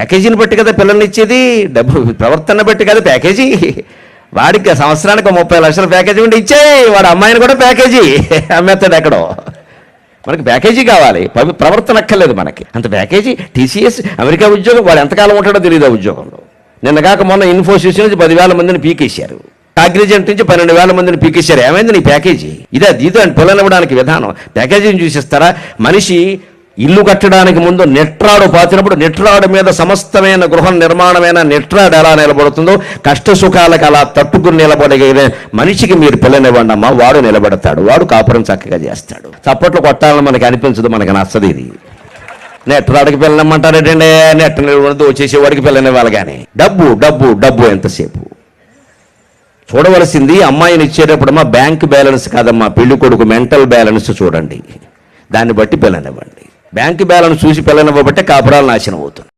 ప్యాకేజీని బట్టి కదా పిల్లల్ని ఇచ్చేది? డబ్బు ప్రవర్తన బట్టి కదా ప్యాకేజీ. వాడికి సంవత్సరానికి ఒక ముప్పై లక్షల ప్యాకేజీ ఉండి ఇచ్చేయి వాడు అమ్మాయిని కూడా ప్యాకేజీ. అమ్మేస్తాడు ఎక్కడో. మనకి ప్యాకేజీ కావాలి. ప్రవర్తన అక్కర్లేదు మనకి. అంత ప్యాకేజీ టీసీఎస్ అమెరికా ఉద్యోగం వాడు ఎంతకాలం ఉంటాడో తెలియదు ఆ ఉద్యోగంలో. నిన్నగాక మొన్న ఇన్ఫోసిస్ నుంచి పదివేల మందిని పీకేశారు. అగ్రిజెంట్ నుంచి పన్నెండు వేల మందిని పీకేశారు. ఏమైంది నీ ప్యాకేజీ? ఇదే దీతో అని పిల్లనివ్వడానికి విధానం. ప్యాకేజీని చూసిస్తారా? మనిషి ఇల్లు కట్టడానికి ముందు నెట్రాడు పాతినప్పుడు నెట్రాడు మీద సమస్తమైన గృహ నిర్మాణమైన నెట్రాడు ఎలా నిలబడుతుందో కష్ట సుఖాలకు అలా తట్టుకుని నిలబడగలిగిన మనిషికి మీరు పిల్లనివ్వండి అమ్మా వాడు నిలబడతాడు వాడు కాపురం చక్కగా చేస్తాడు. చప్పట్లు కొట్టాలని మనకి అనిపించదు మనకి నచ్చదు ఇది. నెట్రాడికి పిల్లనిమ్మంటారేటండి? నెట్ దోచేసేవాడికి పిల్లనివ్వాలి కానీ. డబ్బు డబ్బు డబ్బు ఎంతసేపు? చూడవలసింది అమ్మాయిని ఇచ్చేటప్పుడు అమ్మా బ్యాంక్ బ్యాలెన్స్ కాదమ్మా పెళ్ళి కొడుకు మెంటల్ బ్యాలెన్స్ చూడండి. దాన్ని బట్టి పిల్లనివ్వండి. బ్యాంక్ బ్యాలెన్స్ చూసి పిల్లనివ్వబట్టే కాపురాలు నాశనం అవుతుంది